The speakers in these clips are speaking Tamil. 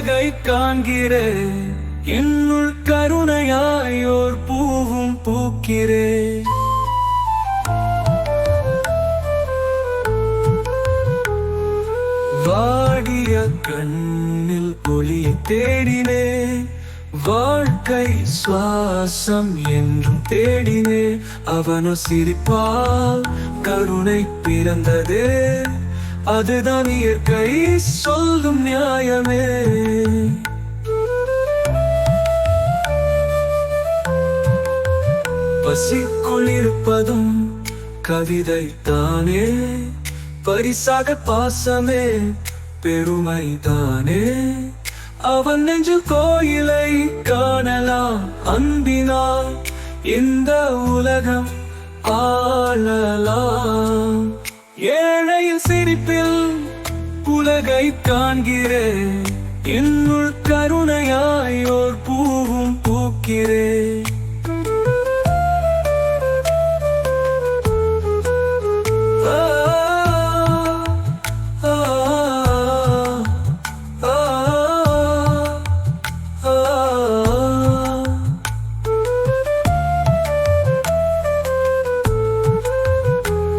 உலகை காண்கிறே. என்னுள் கருணையாயோர் பூவும் பூக்கிறே. வாடிய கண்ணில் ஒளியை தேடினே. வாழ்க்கை சுவாசம் என்றும் தேடினே. அவனோ சிரிப்பால் கருணை பிறந்ததே. அதுதான் இயற்கை சொல்லும் நியாயமே. பசிக்குள் இருப்பதும் கவிதை தானே பரிசாக பாசமே பெருமை தானே அவன் நெஞ்சு கோயிலை காணலாம் அன்பினால். இந்த உலகம் ஆளலாம். உலகை காண்கிறே என்னுள் கருணையாயோர் பூவும் பூக்கிறே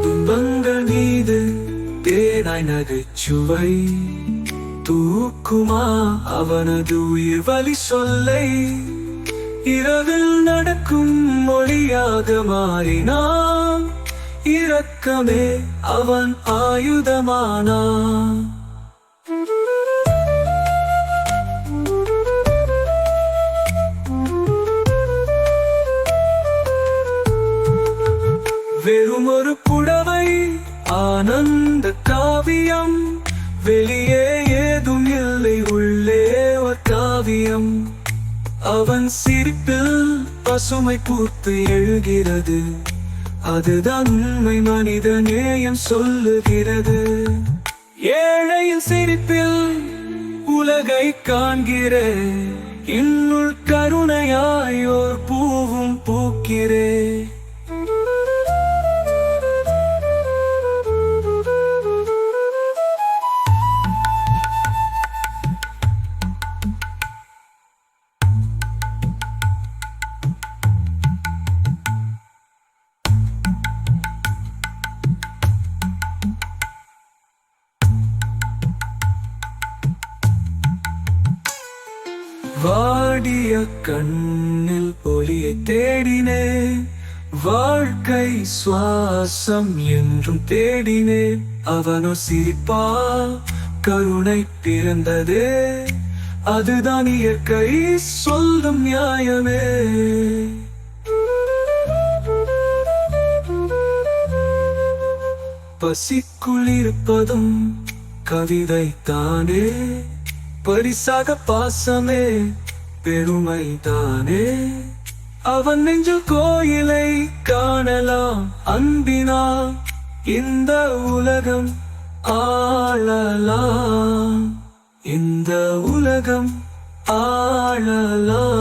துன்பங்கள் மீது தேனாய் நகைச்சுவை. தூக்குமா அவனது உயிர் வழி சொல்லை. இரவில் நடக்கும் மொழியாக மாறினான். இரக்கமே அவன் ஆயுதமானான். வெறும் ஒரு புடவை ஆனந்த காவியம். வெளியே ஏதும் இல்லை உள்ளே ஒரு காவியம் அவன் சிரிப்பில் பசுமை பூத்து எழுகிறது. அதுதான் உண்மை மனித நேயம் சொல்லுகிறது. ஏழையின் சிரிப்பில் உலகை காண்கிற வாடிய கண்ணில் ஒளியை தேடினே வாழ்க்கை சுவாசம் என்றும் தேடினே அவனோ சிரிப்பா கருணை பிறந்ததே அதுதான் இயற்கை சொல்லும் நியாயமே. பசிக்குள் இருப்பதும் கவிதை தானே பரிசாக பாசமே. பெருமை தானே அவன் நெஞ்சு கோயிலை காணலாம் அன்பினால். இந்த உலகம் ஆளலாம். இந்த உலகம் ஆளலாம்.